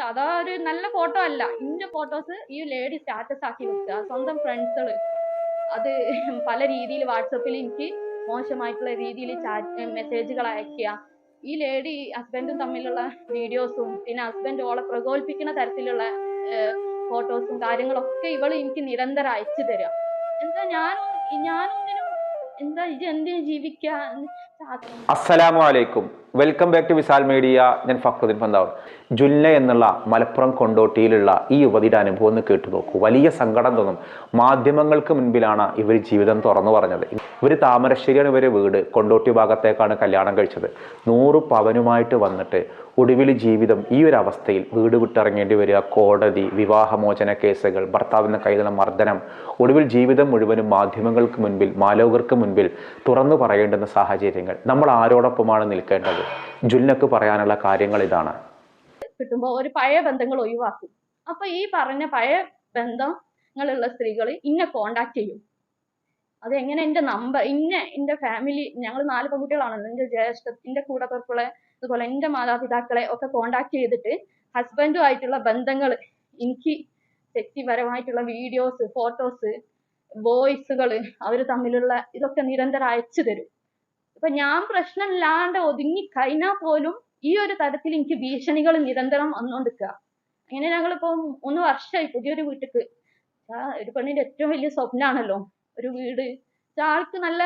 സാധാ ഒരു നല്ല ഫോട്ടോ അല്ല. ഇന്റെ ഫോട്ടോസ് ഈ ലേഡി സ്റ്റാറ്റസ് ആക്കി വെക്കുക. സ്വന്തം ഫ്രണ്ട്സുകൾ അത് പല രീതിയിൽ വാട്സപ്പിൽ എനിക്ക് മോശമായിട്ടുള്ള രീതിയിൽ ചാറ്റ് മെസ്സേജുകൾ അയക്കുക. ഈ ലേഡി ഹസ്ബൻഡും തമ്മിലുള്ള വീഡിയോസും പിന്നെ ഹസ്ബൻഡ് ഓളെ പ്രകോപിപ്പിക്കുന്ന തരത്തിലുള്ള ഫോട്ടോസും കാര്യങ്ങളൊക്കെ ഇവൾ എനിക്ക് നിരന്തരം അയച്ചു തരിക എന്താ ഞാനും ഞാനും എന്താ ഇത് എന്തിനു ജീവിക്കുക അസ്സലാമു അലൈക്കും. Welcome back to Vishal media ഞാൻ ഫക്രുദ്ദീൻ പന്താവ് ജുല്ല എന്നുള്ള മലപ്പുറം കൊണ്ടോട്ടിയിലുള്ള ഈ യുവതിയുടെ അനുഭവം ഒന്ന് കേട്ടു നോക്കൂ. വലിയ സങ്കടം തോന്നും. മാധ്യമങ്ങൾക്ക് മുൻപിലാണ് ഇവർ ജീവിതം തുറന്നു പറഞ്ഞത്. ഇവർ താമരശ്ശേരിയാണ് ഇവരെ വീട്. കൊണ്ടോട്ടി ഭാഗത്തേക്കാണ് കല്യാണം കഴിച്ചത്. നൂറ് പവനുമായിട്ട് വന്നിട്ട് ഒടുവിൽ ജീവിതം ഈ ഒരു അവസ്ഥയിൽ വീട് വിട്ടിറങ്ങേണ്ടി വരിക കോടതി വിവാഹമോചന കേസുകൾ ഭർത്താവിന് കൈതല മർദ്ദനം ഒടുവിൽ ജീവിതം മുഴുവനും മാധ്യമങ്ങൾക്ക് മുൻപിൽ മാലോകർക്ക് മുൻപിൽ തുറന്നു പറയേണ്ടുന്ന സാഹചര്യങ്ങൾ. നമ്മൾ ആരോടൊപ്പമാണ് നിൽക്കേണ്ടത്? ജുന്നക്ക് പറയാനുള്ള കാര്യങ്ങൾ ഇതാണ്. കിട്ടുമ്പോൾ ഒരു പഴയ ബന്ധങ്ങൾ ഒഴിവാക്കും. അപ്പൊ ഈ പറഞ്ഞ പഴയ ബന്ധങ്ങളുള്ള സ്ത്രീകൾ ഇന്നെ കോണ്ടാക്ട് ചെയ്യും. അത് എങ്ങനെ നമ്പർ ഇന്നെ എന്റെ ഫാമിലി ഞങ്ങൾ നാല് പെൺകുട്ടികളാണല്ലോ എന്റെ ജ്യേഷ്ഠ കൂടെ കൂടപ്പിറപ്പുകളെ അതുപോലെ എന്റെ മാതാപിതാക്കളെ ഒക്കെ കോണ്ടാക്ട് ചെയ്തിട്ട് ഹസ്ബൻഡുമായിട്ടുള്ള ബന്ധങ്ങൾ എനിക്ക് വ്യക്തിപരമായിട്ടുള്ള വീഡിയോസ് ഫോട്ടോസ് വോയിസുകൾ അവർ തമ്മിലുള്ള ഇതൊക്കെ നിരന്തരം അയച്ചു തരും ഇപ്പൊ ഞാൻ പ്രശ്നമില്ലാണ്ട് ഒതുങ്ങി കഴിഞ്ഞാൽ പോലും ഈ ഒരു തരത്തിൽ എനിക്ക് ഭീഷണികൾ നിരന്തരം വന്നുകൊണ്ടിരിക്കുക. അങ്ങനെ ഞങ്ങളിപ്പോ മൂന്ന് വർഷമായി പുതിയൊരു വീട്ടിക്ക്. ഒരു പെണ്ണിന്റെ ഏറ്റവും വലിയ സ്വപ്നമാണല്ലോ ഒരു വീട്. ആൾക്ക് നല്ല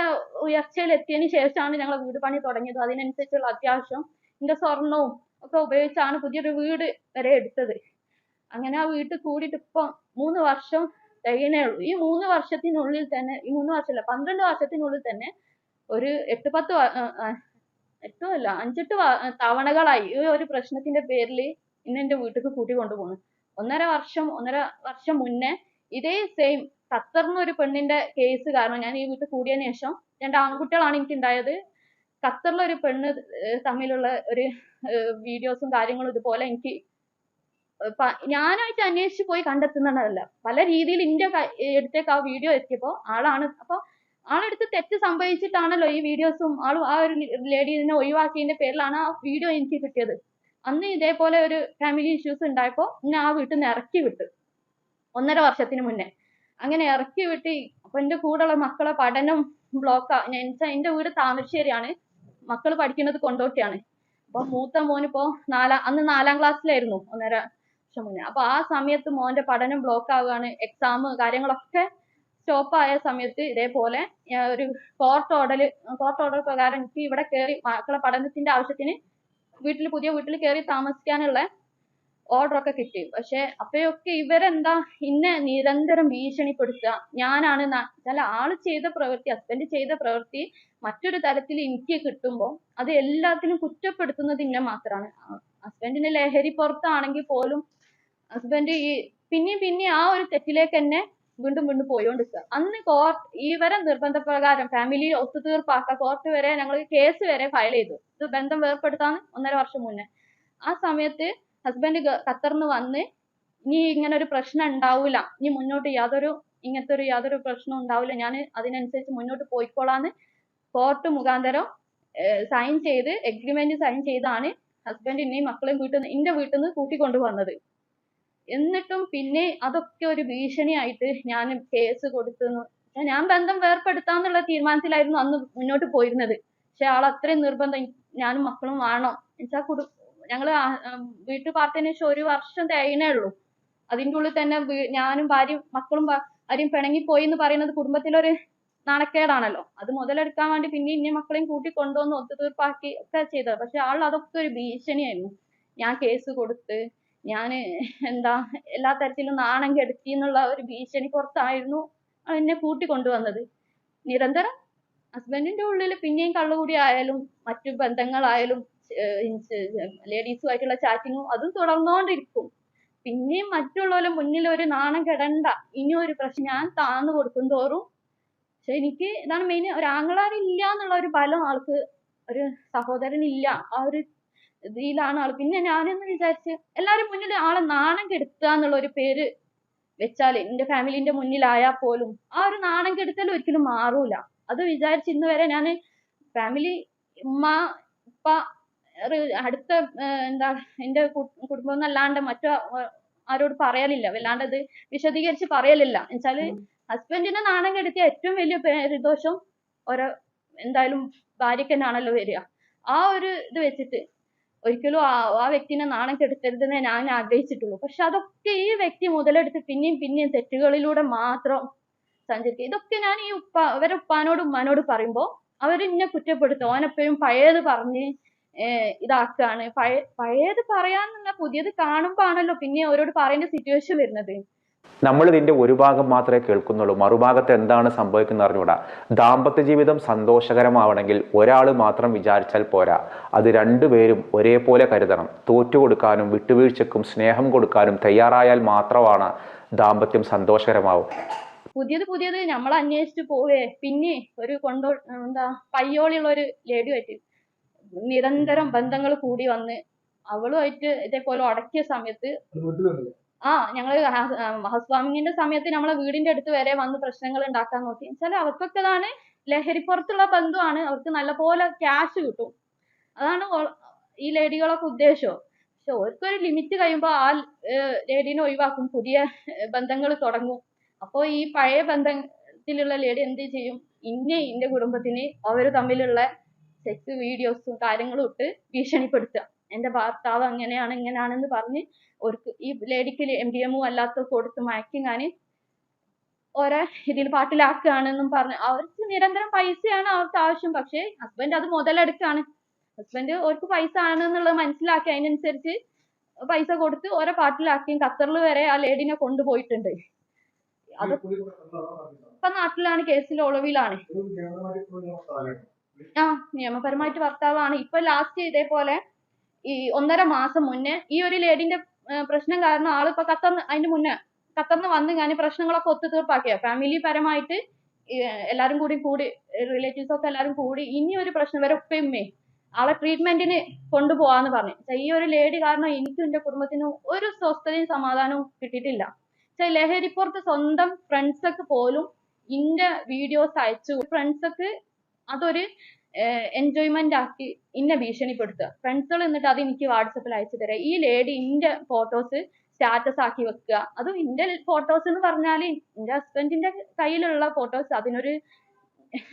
ഉയർച്ചയിൽ എത്തിയതിന് ശേഷമാണ് ഞങ്ങൾ വീട് പണി തുടങ്ങിയത്. അതിനനുസരിച്ചുള്ള അത്യാവശ്യം എന്റെ സ്വർണവും ഒക്കെ ഉപയോഗിച്ചാണ് പുതിയൊരു വീട് വരെ എടുത്തത്. അങ്ങനെ ആ വീട്ടിൽ കൂടിയിട്ട് ഇപ്പം മൂന്ന് വർഷം തികയണേ ഉള്ളൂ. ഈ മൂന്ന് വർഷത്തിനുള്ളിൽ തന്നെ ഈ മൂന്ന് വർഷമല്ല പന്ത്രണ്ട് വർഷത്തിനുള്ളിൽ തന്നെ ഒരു എട്ട് പത്ത് അല്ല അഞ്ചെട്ട് തവണകളായി. ഈ ഒരു പ്രശ്നത്തിന്റെ പേരിൽ ഇന്ന് എന്റെ വീട്ടിലേക്ക് കൂട്ടി കൊണ്ടുപോകുന്നു. ഒന്നര വർഷം ഒന്നര വർഷം മുന്നേ ഇതേ സെയിം ഖത്തറിന് ഒരു പെണ്ണിന്റെ കേസ് കാരണം ഞാൻ ഈ വീട്ടിൽ കൂടിയതിന് ശേഷം രണ്ട് ആൺകുട്ടികളാണ് എനിക്ക് ഉണ്ടായത് ഖത്തറിലെ ഒരു പെണ്ണ് തമ്മിലുള്ള ഒരു വീഡിയോസും കാര്യങ്ങളും ഇതുപോലെ എനിക്ക് ഞാനായിട്ട് അന്വേഷിച്ച് പോയി കണ്ടെത്തുന്നതല്ല. പല രീതിയിൽ ക- അടുത്തേക്ക് ആ വീഡിയോ എത്തിയപ്പോ ആളാണ്. അപ്പൊ ആളെടുത്ത് തെറ്റ് സംഭവിച്ചിട്ടാണല്ലോ ഈ വീഡിയോസും ആളും ആ ഒരു ലേഡീനെ ഒഴിവാക്കിയതിന്റെ പേരിലാണ് ആ വീഡിയോ എനിക്ക് കിട്ടിയത്. അന്ന് ഇതേപോലെ ഒരു ഫാമിലി ഇഷ്യൂസ് ഉണ്ടായപ്പോൾ എന്നെ ആ വീട്ടിൽ നിന്ന് ഇറക്കി വിട്ടു. ഒന്നര വർഷത്തിന് മുന്നേ. അങ്ങനെ ഇറക്കി വിട്ട്. അപ്പൊ എന്റെ കൂടെയുള്ള മക്കളെ പഠനം ബ്ലോക്ക് എന്റെ വീട് താമരശ്ശേരിയാണ്. മക്കൾ പഠിക്കുന്നത് കൊണ്ടോട്ടിയാണ്. അപ്പൊ മൂത്ത മോനിപ്പോ നാലാ അന്ന് നാലാം ക്ലാസ്സിലായിരുന്നു ഒന്നര വർഷം മുന്നേ. അപ്പൊ ആ സമയത്ത് മോന്റെ പഠനം ബ്ലോക്ക് ആവുകയാണ്. എക്സാം കാര്യങ്ങളൊക്കെ സ്റ്റോപ്പ് ആയ സമയത്ത് ഇതേപോലെ ഒരു കോർട്ട് ഓർഡർ കോർട്ട് ഓർഡർ പ്രകാരം എനിക്ക് ഇവിടെ കയറി മക്കളെ പഠനത്തിന്റെ ആവശ്യത്തിന് വീട്ടിൽ പുതിയ വീട്ടിൽ കയറി താമസിക്കാനുള്ള ഓർഡർ ഒക്കെ കിട്ടി. പക്ഷെ അപ്പോഴൊക്കെ ഇവരെന്താ ഇന്നെ നിരന്തരം ഭീഷണിപ്പെടുത്തുക. ഞാനാണ് ചില ആൾ ചെയ്ത പ്രവൃത്തി ഹസ്ബൻഡ് ചെയ്ത പ്രവൃത്തി മറ്റൊരു തരത്തിൽ എനിക്ക് കിട്ടുമ്പോൾ അത് എല്ലാത്തിനും കുറ്റപ്പെടുത്തുന്നത് ഇന്നെ മാത്രമാണ് ഹസ്ബൻഡിന് ലഹരി പുറത്താണെങ്കിൽ പോലും ഹസ്ബൻഡ് ഈ പിന്നെയും പിന്നെ ആ ഒരു തെറ്റിലേക്ക് തന്നെ വീണ്ടും വീണ്ടും പോയോണ്ടിരിക്കുക അന്ന് കോർട്ട് ഇവരെ നിർബന്ധപ്രകാരം ഫാമിലി ഒത്തുതീർപ്പാക്ക കോർട്ട് വരെ ഞങ്ങൾ കേസ് വരെ ഫയൽ ചെയ്തു. ഇത് ബന്ധം വേർപ്പെടുത്താന്ന് ഒന്നര വർഷം മുന്നേ. ആ സമയത്ത് ഹസ്ബൻഡ് ഖത്തറിന് വന്ന് നീ ഇങ്ങനെ ഒരു പ്രശ്നം ഉണ്ടാവൂല. ഇനി മുന്നോട്ട് യാതൊരു ഇങ്ങനത്തെ ഒരു യാതൊരു പ്രശ്നം ഉണ്ടാവില്ല ഞാൻ അതിനനുസരിച്ച് മുന്നോട്ട് പോയിക്കോളാന്ന് കോർട്ട് മുഖാന്തരം സൈൻ ചെയ്ത് എഗ്രിമെന്റ് സൈൻ ചെയ്താണ് ഹസ്ബൻഡ് ഇന്നെയും മക്കളെയും വീട്ടിൽ നിന്ന് എന്റെ വീട്ടിൽ നിന്ന് കൂട്ടിക്കൊണ്ടു വന്നത് എന്നിട്ടും പിന്നെ അതൊക്കെ ഒരു ഭീഷണിയായിട്ട് ഞാൻ കേസ് കൊടുത്തു ഞാൻ ബന്ധം വേർപ്പെടുത്താന്നുള്ള തീരുമാനത്തിലായിരുന്നു അന്ന് മുന്നോട്ട് പോയിരുന്നത്. പക്ഷെ ആൾ അത്രയും നിർബന്ധം ഞാനും മക്കളും വേണം. എന്നുവെച്ചാൽ കുടു ഞങ്ങൾ വീട്ടു പാർട്ടിന് ശേഷം ഒരു വർഷം തികയണേ ഉള്ളൂ. അതിന്റെ ഉള്ളിൽ തന്നെ ഞാനും ഭാര്യയും മക്കളും ആരെയും പിണങ്ങി പോയി എന്ന് പറയുന്നത് കുടുംബത്തിലൊരു നാണക്കേടാണല്ലോ. അത് മുതലെടുക്കാൻ വേണ്ടി പിന്നെ ഇന്ന മക്കളെയും കൂട്ടി കൊണ്ടുവന്ന് ഒത്തുതീർപ്പാക്കി ഒക്കെ ചെയ്തത്. പക്ഷെ ആൾ അതൊക്കെ ഒരു ഭീഷണിയായിരുന്നു. ഞാൻ കേസ് കൊടുത്ത് ഞാൻ എന്താ എല്ലാ തരത്തിലും നാണം കെടുത്തി എന്നുള്ള ഒരു ഭീഷണി പുറത്തായിരുന്നു എന്നെ കൂട്ടി കൊണ്ടുവന്നത്. നിരന്തരം ഹസ്ബൻഡിന്റെ ഉള്ളിൽ പിന്നെയും കള്ളുകൂടി ആയാലും മറ്റു ബന്ധങ്ങളായാലും ലേഡീസുമായിട്ടുള്ള ചാറ്റിങ്ങും അതും തുടർന്നുകൊണ്ടിരിക്കും പിന്നെയും മറ്റുള്ളവരുടെ മുന്നിൽ ഒരു നാണം കെടണ്ട. ഇനി ഒരു പ്രശ്നം ഞാൻ താന്നു കൊടുക്കും തോറും. പക്ഷെ എനിക്ക് ഇതാണ് മെയിൻ ഒരു ആങ്ങളാരില്ല എന്നുള്ള ഒരു ബലം ആൾക്ക് ഒരു സഹോദരൻ ഇല്ല ആ ഒരു ഇതിലാണ് ആൾ. പിന്നെ ഞാനെന്ന് വിചാരിച്ച് എല്ലാരും മുന്നിൽ ആളെ നാണം കെടുത്തുക എന്നുള്ള ഒരു പേര് വെച്ചാൽ എന്റെ ഫാമിലിന്റെ മുന്നിലായാൽ പോലും ആ ഒരു നാണം കെടുത്തൽ ഒരിക്കലും മാറൂല. അത് വിചാരിച്ച് ഇന്ന് വരെ ഞാൻ ഫാമിലി ഉമ്മ ഉപ്പ അടുത്ത എന്താ എന്റെ കു- കുടുംബം എന്നല്ലാണ്ട് മറ്റു ആരോട് പറയലില്ല. വല്ലാണ്ട് അത് വിശദീകരിച്ച് പറയലില്ല. എന്നുവെച്ചാൽ ഹസ്ബൻഡിനെ നാണം കെടുത്തിയ ഏറ്റവും വലിയ പരിദോഷം ഓരോ എന്തായാലും ഭാര്യയ്ക്ക് തന്നെയാണല്ലോ വരിക. ആ ഒരു ഇത് വെച്ചിട്ട് ഒരിക്കലും ആ വ്യക്തിനെ നാണം കെടുത്തരുതെന്നേ ഞാൻ ആഗ്രഹിച്ചിട്ടുള്ളൂ. പക്ഷെ അതൊക്കെ ഈ വ്യക്തി മുതലെടുത്ത് പിന്നെയും പിന്നെയും തെറ്റുകളിലൂടെ മാത്രം സഞ്ചരിക്കുക ഇതൊക്കെ ഞാൻ ഈ ഉപ്പ അവരെ ഉപ്പാനോടും ഉമ്മാനോടും പറയുമ്പോൾ അവരെന്നെ കുറ്റപ്പെടുത്തും. ഓനെപ്പോഴും പഴയത് പറഞ്ഞ് ഇതാക്കാണ്. പഴയ പഴയത് പറയാന്നല്ല പുതിയത് കാണുമ്പോ ആണല്ലോ പിന്നെ അവരോട് പറയേണ്ട സിറ്റുവേഷൻ വരുന്നത്. നമ്മൾ ഇതിന്റെ ഒരു ഭാഗം മാത്രമേ കേൾക്കുന്നുള്ളൂ. മറുഭാഗത്ത് എന്താണ് സംഭവിക്കുന്നത് അറിഞ്ഞൂടാ ദാമ്പത്യ ജീവിതം സന്തോഷകരമാവണമെങ്കിൽ ഒരാൾ മാത്രം വിചാരിച്ചാൽ പോരാ. അത് രണ്ടുപേരും ഒരേപോലെ കരുതണം. തോറ്റു കൊടുക്കാനും വിട്ടുവീഴ്ചക്കും സ്നേഹം കൊടുക്കാനും തയ്യാറായാൽ മാത്രമാണ് ദാമ്പത്യം സന്തോഷകരമാവും. പുതിയത് പുതിയത് നമ്മൾ അന്വേഷിച്ച് പോവേ. പിന്നെ ഒരു കൊണ്ടോ എന്താ പയ്യോളിയുള്ള ഒരു ലേഡി ആയിട്ട് നിരന്തരം ബന്ധങ്ങൾ കൂടി വന്ന് അവളുമായിട്ട് ഇതേപോലെ ഉടക്കിയ സമയത്ത് ആ ഞങ്ങൾ ഹൗസ് വാമിങ്ങിന്റെ സമയത്ത് നമ്മളെ വീടിന്റെ അടുത്ത് വരെ വന്ന് പ്രശ്നങ്ങൾ ഉണ്ടാക്കാൻ നോക്കി. വെച്ചാൽ അവർക്കൊക്കെ അതാണ് ലഹരിപ്പുറത്തുള്ള ബന്ധമാണ് അവർക്ക് നല്ലപോലെ ക്യാഷ് കിട്ടും. അതാണ് ഈ ലേഡികളൊക്കെ ഉദ്ദേശം പക്ഷെ അവർക്കൊരു ലിമിറ്റ് കഴിയുമ്പോൾ ആ ലേഡീനെ ഒഴിവാക്കും. പുതിയ ബന്ധങ്ങൾ തുടങ്ങും. അപ്പോൾ ഈ പഴയ ബന്ധത്തിലുള്ള ലേഡി എന്ത് ചെയ്യും? ഇന്നെ ഇന്റെ കുടുംബത്തിന് അവർ തമ്മിലുള്ള സെക്സ് വീഡിയോസും കാര്യങ്ങളും ഇട്ട് ഭീഷണിപ്പെടുത്തുക. എന്റെ ഭർത്താവ് അങ്ങനെയാണ് ഇങ്ങനെയാണെന്ന് പറഞ്ഞ് ഒരു ഈ ലേഡിക്ക് എം ഡി എമ്മും അല്ലാത്ത കൊടുത്ത് മയക്കി ഞാൻ ഓരോ ഇതിൽ പാട്ടിലാക്കുകയാണെന്നും പറഞ്ഞ് അവർക്ക് നിരന്തരം പൈസയാണ് അവർക്ക് ആവശ്യം. പക്ഷേ ഹസ്ബൻഡ് അത് മുതലെടുക്കാണ്. ഹസ്ബൻഡ് അവർക്ക് പൈസ ആണെന്നുള്ളത് മനസ്സിലാക്കി അതിനനുസരിച്ച് പൈസ കൊടുത്ത് ഓരോ പാട്ടിലാക്കിയും ഖത്തറിൽ വരെ ആ ലേഡിനെ കൊണ്ടുപോയിട്ടുണ്ട്. അത് ഇപ്പൊ നാട്ടിലാണ് കേസിൽ ഒളിവിലാണ്. ആ നിയമപരമായിട്ട് ഭർത്താവാണ്. ഇപ്പൊ ലാസ്റ്റ് ഇതേപോലെ ഈ ഒന്നര മാസം മുന്നേ ഈ ഒരു ലേഡിന്റെ പ്രശ്നം കാരണം ആൾ ഇപ്പൊ ഖത്തറിന് അതിന്റെ മുന്നേ ഖത്തറിന് വന്ന് ഞാൻ പ്രശ്നങ്ങളൊക്കെ ഒത്തു തീർപ്പാക്കിയ? ഫാമിലി പരമായിട്ട് എല്ലാരും കൂടി കൂടി റിലേറ്റീവ്സ് ഒക്കെ എല്ലാരും കൂടി ഇനി ഒരു പ്രശ്നം വരെ ഉപ്പയുമ്മേ ആളെ ട്രീറ്റ്മെന്റിന് കൊണ്ടുപോവാന്ന് പറഞ്ഞു. ഈ ഒരു ലേഡി കാരണം എനിക്കും എന്റെ കുടുംബത്തിനും ഒരു സ്വസ്ഥതയും സമാധാനവും കിട്ടിയിട്ടില്ല. ലഹരിപ്പുറത്ത് സ്വന്തം ഫ്രണ്ട്സൊക്കെ പോലും ഇന്റെ വീഡിയോസ് അയച്ചു. ഫ്രണ്ട്സൊക്കെ അതൊരു എൻജോയ്മെന്റ് ആക്കി ഇന്നെ ഭീഷണിപ്പെടുത്തുക. ഫ്രണ്ട്സുകൾ എന്നിട്ട് അത് എനിക്ക് വാട്സപ്പിൽ അയച്ചു തരാം. ഈ ലേഡി ഇന്റെ ഫോട്ടോസ് സ്റ്റാറ്റസ് ആക്കി വെക്കുക. അതും ഇന്റെ ഫോട്ടോസ് എന്ന് പറഞ്ഞാൽ എന്റെ ഹസ്ബൻഡിന്റെ കയ്യിലുള്ള ഫോട്ടോസ് അതിനൊരു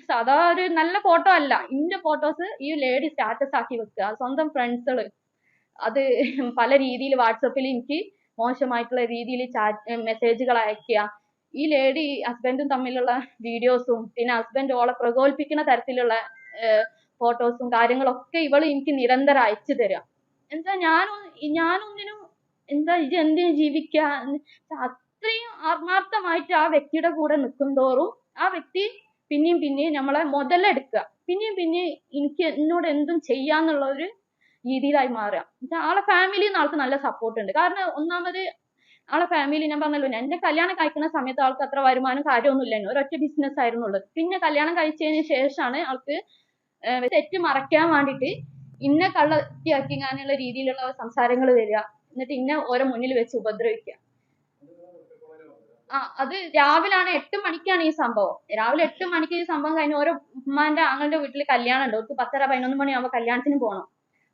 സാധാ ഒരു നല്ല ഫോട്ടോ അല്ല. ഇന്റെ ഫോട്ടോസ് ഈ ലേഡി സ്റ്റാറ്റസ് ആക്കി വെക്കുക. സ്വന്തം ഫ്രണ്ട്സുകൾ അത് പല രീതിയിൽ വാട്സപ്പിൽ എനിക്ക് മോശമായിട്ടുള്ള രീതിയിൽ ചാറ്റ് മെസ്സേജുകൾ അയക്കുക. ഈ ലേഡി ഹസ്ബൻഡും തമ്മിലുള്ള വീഡിയോസും പിന്നെ ഹസ്ബൻഡ് ഓളെ പ്രകോപിപ്പിക്കുന്ന തരത്തിലുള്ള ഫോട്ടോസും കാര്യങ്ങളൊക്കെ ഇവൾ എനിക്ക് നിരന്തരം അയച്ചു തരാം. എന്താ ഞാനും ഞാനൊന്നിനും എന്താ ഇത് എന്തിനു ജീവിക്കുക അത്രയും ആത്മാർത്ഥമായിട്ട് ആ വ്യക്തിയുടെ കൂടെ നിൽക്കും തോറും ആ വ്യക്തി പിന്നെയും പിന്നെയും നമ്മളെ മുതലെടുക്കുക. പിന്നെയും പിന്നെയും എനിക്ക് എന്നോട് എന്തും ചെയ്യാന്നുള്ള ഒരു രീതിയിലായി മാറുക. ആളെ ഫാമിലിന്ന് ആൾക്ക് നല്ല സപ്പോർട്ട് ഉണ്ട്. കാരണം ഒന്നാമത് ആളെ ഫാമിലി ഞാൻ പറഞ്ഞല്ലോ എന്റെ കല്യാണം കഴിക്കുന്ന സമയത്ത് ആൾക്ക് അത്ര വരുമാനം കാര്യമൊന്നും ഇല്ലായിരുന്നു ഒരൊറ്റ ബിസിനസ് ആയിരുന്നു ഉള്ളത്. പിന്നെ കല്യാണം കഴിച്ചതിന് ശേഷമാണ് ആൾക്ക് തെറ്റ് മറയ്ക്കാൻ വേണ്ടിയിട്ട് ഇന്നെ കള്ളത്തിയാക്കിങ്ങാനുള്ള രീതിയിലുള്ള സംസാരങ്ങൾ വരിക. എന്നിട്ട് ഇന്നെ ഓരോ മുന്നിൽ വെച്ച് ഉപദ്രവിക്കുക. ആ അത് രാവിലാണ് എട്ട് മണിക്കാണ് ഈ സംഭവം. രാവിലെ എട്ട് മണിക്ക് ഈ സംഭവം കഴിഞ്ഞ് ഓരോ ഉമ്മാന്റെ ആങ്ങളുടെ വീട്ടിൽ കല്യാണം ഉണ്ട് അവർക്ക് പത്തര പതിനൊന്ന് മണിയാകുമ്പോൾ കല്യാണത്തിന് പോകണം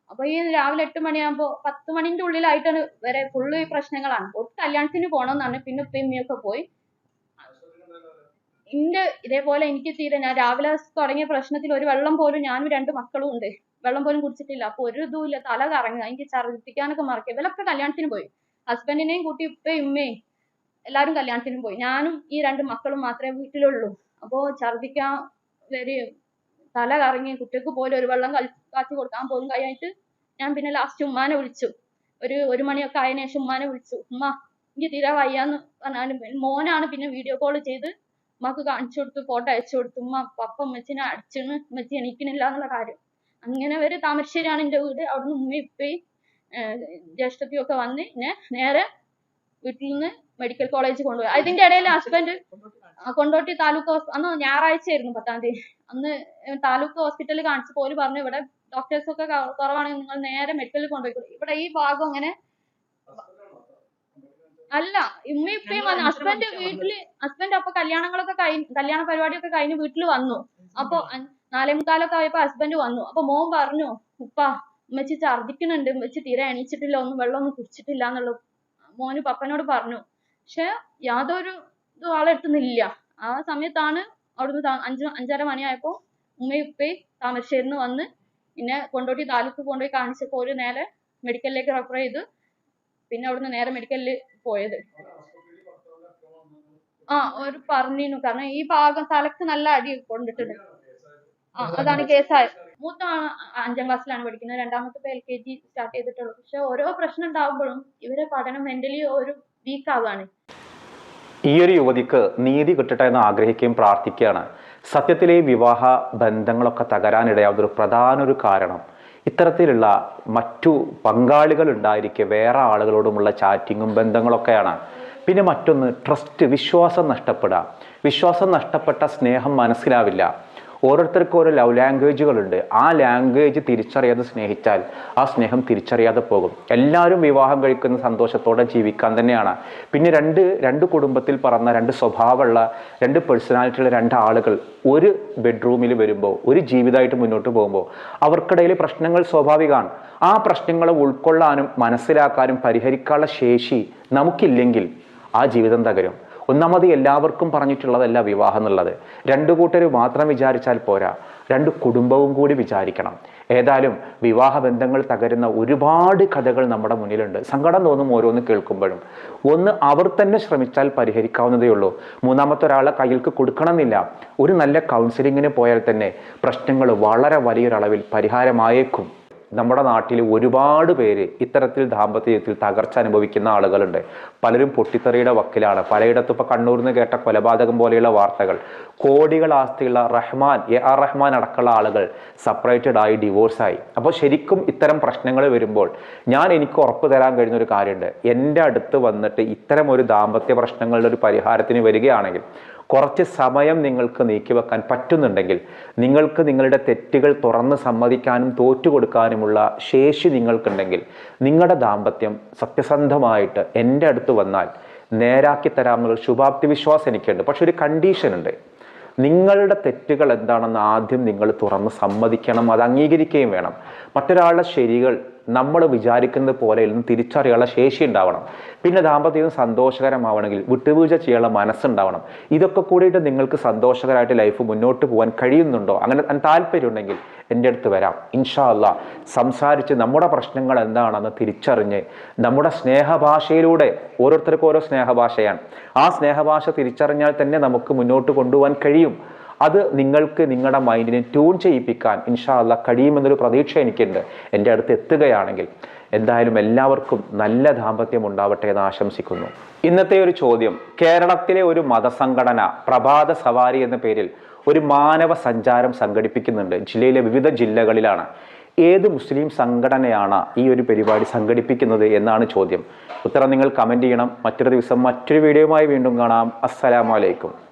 അപ്പൊ ഈ രാവിലെ എട്ട് മണിയാകുമ്പോൾ പത്ത് മണിന്റെ ഉള്ളിലായിട്ടാണ് വരെ ഫുള്ള് ഈ പ്രശ്നങ്ങളാണ്. ഒരു കല്യാണത്തിന് പോകണമെന്നാണ് പിന്നെ ഉപ്പയും ഉമ്മയൊക്കെ പോയി. എന്റെ ഇതേപോലെ എനിക്ക് തീരെ ഞാൻ രാവിലെ തുടങ്ങിയ പ്രശ്നത്തിൽ ഒരു വെള്ളം പോലും ഞാനും രണ്ട് മക്കളും ഉണ്ട്. വെള്ളം പോലും കുടിച്ചിട്ടില്ല. അപ്പൊ ഒരു ഇതും ഇല്ല. തല കറങ്ങുക എനിക്ക് ഛർദ്ദിക്കാനൊക്കെ മറക്കുക ഇവരൊക്കെ കല്യാണത്തിന് പോയി. ഹസ്ബൻഡിനെയും കൂട്ടി ഉപ്പയും ഉമ്മയും എല്ലാവരും കല്യാണത്തിന് പോയി. ഞാനും ഈ രണ്ട് മക്കളും മാത്രമേ വീട്ടിലുള്ളൂ. അപ്പോ ഛർദ്ദിക്കാൻ വരെ തല കറങ്ങി കുട്ടിക്ക് പോലും ഒരു വെള്ളം കാച്ചി കൊടുക്കാൻ പോലും കഴിയായിട്ട് ഞാൻ പിന്നെ ലാസ്റ്റ് ഉമ്മാനെ വിളിച്ചു. ഒരു ഒരു മണിയൊക്കെ ആയതിനു ശേഷം ഉമ്മാനെ വിളിച്ചു. ഉമ്മ എനിക്ക് തീരെ വയ്യാന്ന് പറഞ്ഞാലും മോനാണ് പിന്നെ വീഡിയോ കോൾ ചെയ്ത് ഉമ്മക്ക് കാണിച്ചു കൊടുത്തു ഫോട്ടോ അയച്ചു കൊടുത്തു. ഉമ്മ പപ്പ ഉമ്മച്ചിനെ അടിച്ചിന് ഉമ്മച്ചി എണീക്കണില്ല എന്നുള്ള കാര്യം. അങ്ങനെ വരെ താമരശ്ശേരിയാണ് എന്റെ വീട്. അവിടുന്ന് ഉമ്മയും ഉപ്പയും ജ്യേഷ്ഠത്തിയും ഒക്കെ വന്ന് എന്നെ നേരെ വീട്ടിൽ നിന്ന് മെഡിക്കൽ കോളേജിൽ കൊണ്ടുപോയി. അതിന്റെ ഇടയിൽ ഹസ്ബൻഡ് കൊണ്ടോട്ടി താലൂക്ക് അന്ന് ഞായറാഴ്ച ആയിരുന്നു പത്താം തീയതി. അന്ന് താലൂക്ക് ഹോസ്പിറ്റലിൽ കാണിച്ചു പോലും പറഞ്ഞു ഇവിടെ ഡോക്ടേഴ്സ് ഒക്കെ കുറവാണ് കുറവാണെങ്കിൽ നിങ്ങൾ നേരെ മെഡിക്കലിൽ കൊണ്ടുപോയി ഇവിടെ ഈ ഭാഗം അങ്ങനെ അല്ല ഉമ്മ ഇപ്പം വന്നു ഹസ്ബൻഡ് വീട്ടിൽ ഹസ്ബൻഡ് അപ്പൊ കല്യാണങ്ങളൊക്കെ കഴിഞ്ഞ് കല്യാണ പരിപാടിയൊക്കെ കഴിഞ്ഞ് വീട്ടിൽ വന്നു. അപ്പൊ നാലേ മുക്കാലൊക്കെ ആയപ്പോ ഹസ്ബൻഡ് വന്നു. അപ്പൊ മോൻ പറഞ്ഞു ഉപ്പ ഉമ്മച്ചി ഛർദിക്കുന്നുണ്ട് ഉമ്മച്ചി തീരെ എണീച്ചിട്ടില്ല ഒന്നും വെള്ളമൊന്നും കുടിച്ചിട്ടില്ല എന്നുള്ള മോന് പപ്പനോട് പറഞ്ഞു. പക്ഷെ യാതൊരു ഇതും ആളെടുത്തുന്നില്ല ആ സമയത്താണ് അവിടുന്ന് അഞ്ച് അഞ്ചര മണിയായപ്പോൾ ഉമ്മയും ഉപ്പയും താമരശ്ശേരിയിൽ നിന്ന് വന്ന് പിന്നെ കൊണ്ടോട്ടി താലൂക്ക് കൊണ്ടുപോയി കാണിച്ചപ്പോൾ ഒരു നേരെ മെഡിക്കലിലേക്ക് റെഫർ ചെയ്ത് പിന്നെ അവിടുന്ന് നേരെ മെഡിക്കലിൽ പോയത്. ആ ഒരു പറഞ്ഞിരുന്നു. കാരണം ഈ ഭാഗം തലക്ക് നല്ല അടി കൊണ്ടിട്ടുണ്ട്. ആ അതാണ് കേസായത്. മൂത്ത അഞ്ചാം ക്ലാസ്സിലാണ് പഠിക്കുന്നത്. രണ്ടാമത്തെ എൽ കെ ജി സ്റ്റാർട്ട് ചെയ്തിട്ടുള്ളൂ. പക്ഷെ ഓരോ പ്രശ്നം ഉണ്ടാകുമ്പോഴും ഇവരെ പഠനം മെന്റലി ഒരു വീക്ക് ആവാണ് ഈ ഒരു യുവതിക്ക് നീതി കിട്ടട്ടെ എന്ന് ആഗ്രഹിക്കുകയും പ്രാർത്ഥിക്കുകയാണ്. സത്യത്തിലെ വിവാഹ ബന്ധങ്ങളൊക്കെ തകരാനിടയാവുന്ന ഒരു പ്രധാന ഒരു കാരണം. ഇത്തരത്തിലുള്ള മറ്റു പങ്കാളികൾ ഉണ്ടായിരിക്കെ വേറെ ആളുകളോടുമുള്ള ചാറ്റിങ്ങും ബന്ധങ്ങളൊക്കെയാണ്. പിന്നെ മറ്റൊന്ന് ട്രസ്റ്റ് വിശ്വാസം നഷ്ടപ്പെടുക. വിശ്വാസം നഷ്ടപ്പെട്ട സ്നേഹം മനസ്സിലാവില്ല. ഓരോരുത്തർക്കും ഓരോ ലവ് ലാംഗ്വേജുകളുണ്ട് ആ ലാംഗ്വേജ് തിരിച്ചറിയാതെ സ്നേഹിച്ചാൽ ആ സ്നേഹം തിരിച്ചറിയാതെ പോകും. എല്ലാവരും വിവാഹം കഴിക്കുന്ന സന്തോഷത്തോടെ ജീവിക്കാൻ തന്നെയാണ്. പിന്നെ രണ്ട് രണ്ട് കുടുംബത്തിൽ പറന്ന രണ്ട് സ്വഭാവമുള്ള രണ്ട് പേഴ്സണാലിറ്റിയുള്ള രണ്ട് ആളുകൾ ഒരു ബെഡ്റൂമിൽ വരുമ്പോൾ ഒരു ജീവിതമായിട്ട് മുന്നോട്ട് പോകുമ്പോൾ അവർക്കിടയിൽ പ്രശ്നങ്ങൾ സ്വാഭാവികമാണ്. ആ പ്രശ്നങ്ങളെ ഉൾക്കൊള്ളാനും മനസ്സിലാക്കാനും പരിഹരിക്കാനുള്ള ശേഷി നമുക്കില്ലെങ്കിൽ ആ ജീവിതം തകരും. ഒന്നാമത് എല്ലാവർക്കും പറഞ്ഞിട്ടുള്ളതല്ല വിവാഹം എന്നുള്ളത്. രണ്ടു കൂട്ടർ മാത്രം വിചാരിച്ചാൽ പോരാ. രണ്ട് കുടുംബവും കൂടി വിചാരിക്കണം. ഏതായാലും വിവാഹ ബന്ധങ്ങൾ തകരുന്ന ഒരുപാട് കഥകൾ നമ്മുടെ മുന്നിലുണ്ട്. സങ്കടം തോന്നും ഓരോന്ന് കേൾക്കുമ്പോഴും. ഒന്ന് അവർ തന്നെ ശ്രമിച്ചാൽ പരിഹരിക്കാവുന്നതേ ഉള്ളൂ. മൂന്നാമത്തെ ഒരാളെ കയ്യിൽക്ക് കൊടുക്കണമെന്നില്ല. ഒരു നല്ല കൗൺസിലിങ്ങിന് പോയാൽ തന്നെ പ്രശ്നങ്ങൾ വളരെ വലിയൊരളവിൽ പരിഹാരമായേക്കും. നമ്മുടെ നാട്ടിൽ ഒരുപാട് പേര് ഇത്തരത്തിൽ ദാമ്പത്യത്തിൽ തകർച്ച അനുഭവിക്കുന്ന ആളുകളുണ്ട്. പലരും പൊട്ടിത്തെറിയുടെ വക്കിലാണ്. പലയിടത്തും ഇപ്പോൾ കണ്ണൂരിൽ നിന്ന് കേട്ട കൊലപാതകം പോലെയുള്ള വാർത്തകൾ. കോടികൾ ആസ്തിയുള്ള റഹ്മാൻ എ ആർ റഹ്മാൻ അടക്കമുള്ള ആളുകൾ സെപ്പറേറ്റഡ് ആയി ഡിവോഴ്സായി അപ്പോൾ ശരിക്കും ഇത്തരം പ്രശ്നങ്ങൾ വരുമ്പോൾ ഞാൻ എനിക്ക് ഉറപ്പ് തരാൻ കഴിയുന്ന ഒരു കാര്യമുണ്ട്. എന്റെ അടുത്ത് വന്നിട്ട് ഇത്തരം ഒരു ദാമ്പത്യ പ്രശ്നങ്ങളുടെ ഒരു പരിഹാരത്തിന് വരികയാണെങ്കിൽ കുറച്ച് സമയം നിങ്ങൾക്ക് നീക്കിവെക്കാൻ പറ്റുന്നുണ്ടെങ്കിൽ നിങ്ങൾക്ക് നിങ്ങളുടെ തെറ്റുകൾ തുറന്ന് സമ്മതിക്കാനും തോറ്റുകൊടുക്കാനുമുള്ള ശേഷി നിങ്ങൾക്കുണ്ടെങ്കിൽ നിങ്ങളുടെ ദാമ്പത്യം സത്യസന്ധമായിട്ട് എന്റെ അടുത്ത് വന്നാൽ നേരാക്കി തരാമെന്നുള്ള ശുഭാപ്തി വിശ്വാസം എനിക്കുണ്ട്. പക്ഷെ ഒരു കണ്ടീഷൻ ഉണ്ട്. നിങ്ങളുടെ തെറ്റുകൾ എന്താണെന്ന് ആദ്യം നിങ്ങൾ തുറന്ന് സമ്മതിക്കണം അത് അംഗീകരിക്കുകയും വേണം. മറ്റൊരാളുടെ ശരികൾ നമ്മൾ വിചാരിക്കുന്നത് പോലെ തിരിച്ചറിയാനുള്ള ശേഷി ഉണ്ടാവണം. പിന്നെ ദാമ്പത്യം സന്തോഷകരമാവണമെങ്കിൽ വിട്ടുവീഴ്ച ചെയ്യാനുള്ള മനസ്സുണ്ടാവണം. ഇതൊക്കെ കൂടിയിട്ട് നിങ്ങൾക്ക് സന്തോഷകരമായിട്ട് ലൈഫ് മുന്നോട്ട് പോകാൻ കഴിയുന്നുണ്ടോ? അങ്ങനെ താല്പര്യമുണ്ടെങ്കിൽ എന്റെ അടുത്ത് വരാം. ഇൻഷാ അല്ല സംസാരിച്ച് നമ്മുടെ പ്രശ്നങ്ങൾ എന്താണെന്ന് തിരിച്ചറിഞ്ഞ് നമ്മുടെ സ്നേഹഭാഷയിലൂടെ ഓരോരുത്തർക്കും ഓരോ സ്നേഹഭാഷയാണ്. ആ സ്നേഹഭാഷ തിരിച്ചറിഞ്ഞാൽ തന്നെ നമുക്ക് മുന്നോട്ട് കൊണ്ടുപോകാൻ കഴിയും. അത് നിങ്ങൾക്ക് നിങ്ങളുടെ മൈൻഡിനെ ട്യൂൺ ചെയ്യിപ്പിക്കാൻ ഇൻഷാല്ല കഴിയുമെന്നൊരു പ്രതീക്ഷ എനിക്കുണ്ട്. എന്റെ അടുത്ത് എത്തുകയാണെങ്കിൽ എന്തായാലും എല്ലാവർക്കും നല്ല ദാമ്പത്യം ഉണ്ടാവട്ടെ എന്ന് ആശംസിക്കുന്നു. ഇന്നത്തെ ഒരു ചോദ്യം കേരളത്തിലെ ഒരു മതസംഘടന പ്രഭാത സവാരി എന്ന പേരിൽ ഒരു മാനവ സഞ്ചാരം സംഘടിപ്പിക്കുന്നുണ്ട്. ജില്ലയിലെ വിവിധ ജില്ലകളിലാണ്. ഏത് മുസ്ലിം സംഘടനയാണ് ഈ ഒരു പരിപാടി സംഘടിപ്പിക്കുന്നത് എന്നാണ് ചോദ്യം. ഉത്തരം നിങ്ങൾ കമന്റ് ചെയ്യണം. മറ്റൊരു ദിവസം മറ്റൊരു വീഡിയോയുമായി വീണ്ടും കാണാം. അസ്സലാമലൈക്കും